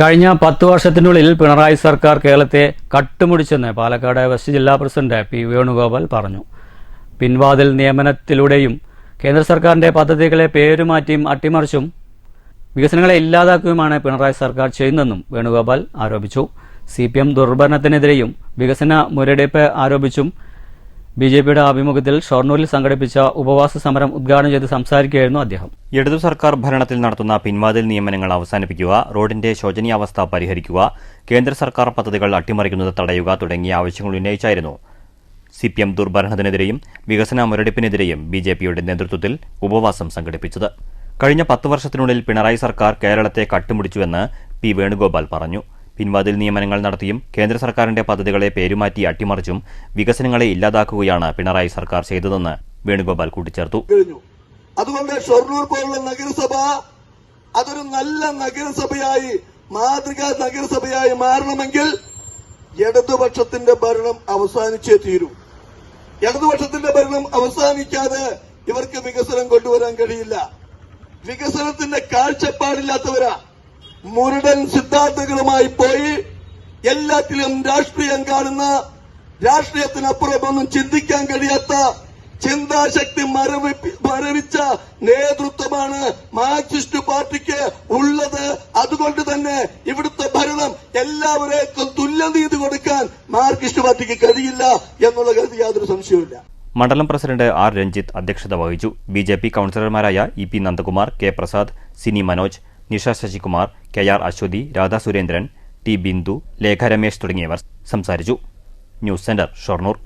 കഴിഞ്ഞ പത്ത് വർഷത്തിനുള്ളിൽ പിണറായി സർക്കാർ കേരളത്തെ കട്ടുമുടിച്ചെന്ന് പാലക്കാട് വെസ്റ്റ് ജില്ലാ പ്രസിഡന്റ് പി വേണുഗോപാൽ പറഞ്ഞു. പിൻവാതിൽ നിയമനത്തിലൂടെയും കേന്ദ്ര സർക്കാരിന്റെ പദ്ധതികളെ പേരുമാറ്റിയും അട്ടിമറിച്ചും വികസനങ്ങളെ ഇല്ലാതാക്കുകയുമാണ് പിണറായി സർക്കാർ ചെയ്യുന്നതെന്നും വേണുഗോപാൽ ആരോപിച്ചു. സി പി എം ദുർഭരണത്തിനെതിരെയും വികസന മുരടിപ്പ് ആരോപിച്ചും ബി ജെ പിയുടെ ആഭിമുഖ്യത്തിൽ ഷൊർണൂരിൽ സംഘടിപ്പിച്ച ഉപവാസ സമരം ഉദ്ഘാടനം ചെയ്ത് സംസാരിക്കുകയായിരുന്നു അദ്ദേഹം. ഇടതു സർക്കാർ ഭരണത്തിൽ നടത്തുന്ന പിൻവാതിൽ നിയമനങ്ങൾ അവസാനിപ്പിക്കുക റോഡിന്റെ ശോചനീയാവസ്ഥ പരിഹരിക്കുക കേന്ദ്ര സർക്കാർ പദ്ധതികൾ അട്ടിമറിക്കുന്നത് തടയുക തുടങ്ങിയ ആവശ്യങ്ങൾ ഉന്നയിച്ചായിരുന്നു. സി പി എം ദുർഭരണത്തിനെതിരെയും വികസന മുരടിപ്പിനെതിരെയും ബി ജെ പിയുടെ നേതൃത്വത്തിൽ ഉപവാസം സംഘടിപ്പിച്ചത്. കഴിഞ്ഞ പത്ത് വർഷത്തിനുള്ളിൽ പിണറായി സർക്കാർ കേരളത്തെ കട്ടുമുടിച്ചുവെന്ന് പി വേണുഗോപാൽ പറഞ്ഞു. പിൻവാതിൽ നിയമനങ്ങൾ നടത്തിയും കേന്ദ്ര സർക്കാരിന്റെ പദ്ധതികളെ പേരുമാറ്റി അട്ടിമറിച്ചും വികസനങ്ങളെ ഇല്ലാതാക്കുകയാണ് പിണറായി സർക്കാർ ചെയ്തതെന്ന് വേണുഗോപാൽ കൂട്ടിച്ചേർത്തു. അതുകൊണ്ട് ഷൊർണൂർ പോലുള്ള നഗരസഭ അതൊരു നല്ല നഗരസഭയായി മാതൃകാ നഗരസഭയായി മാറണമെങ്കിൽ ഇടതുപക്ഷത്തിന്റെ ഭരണം അവസാനിച്ചേ തീരൂ. ഇടതുപക്ഷത്തിന്റെ ഭരണം അവസാനിക്കാതെ ഇവർക്ക് വികസനം കൊണ്ടുവരാൻ കഴിയില്ല. വികസനത്തിന്റെ കാഴ്ചപ്പാടില്ലാത്തവരാ. മുരടൻ സിദ്ധാന്തങ്ങളുമായി പോയി എല്ലാത്തിലും രാഷ്ട്രീയം കാണുന്ന രാഷ്ട്രീയത്തിനപ്പുറമൊന്നും ചിന്തിക്കാൻ കഴിയാത്ത ചിന്താശക്തി മരവിച്ച നേതൃത്വമാണ് മാർക്സിസ്റ്റ് പാർട്ടിക്ക് ഉള്ളത്. അതുകൊണ്ട് തന്നെ ഇവിടുത്തെ ഭരണം എല്ലാവരേക്കും തുല്യനീതി കൊടുക്കാൻ മാർക്സിസ്റ്റ് പാർട്ടിക്ക് കഴിയില്ല എന്നുള്ള കരുതി യാതൊരു സംശയവുമില്ല. മണ്ഡലം പ്രസിഡന്റ് ആർ രഞ്ജിത്ത് അധ്യക്ഷത വഹിച്ചു. B J P കൌൺസിലർമാരായ E P Nandakumar K Prasad Sini Manoj Nisha Sasikumar K R Aswathy Radha Surendran T Bindu Lekha Ramesh തുടങ്ങിയവർ സംസാരിച്ചു. News centre Shoranur.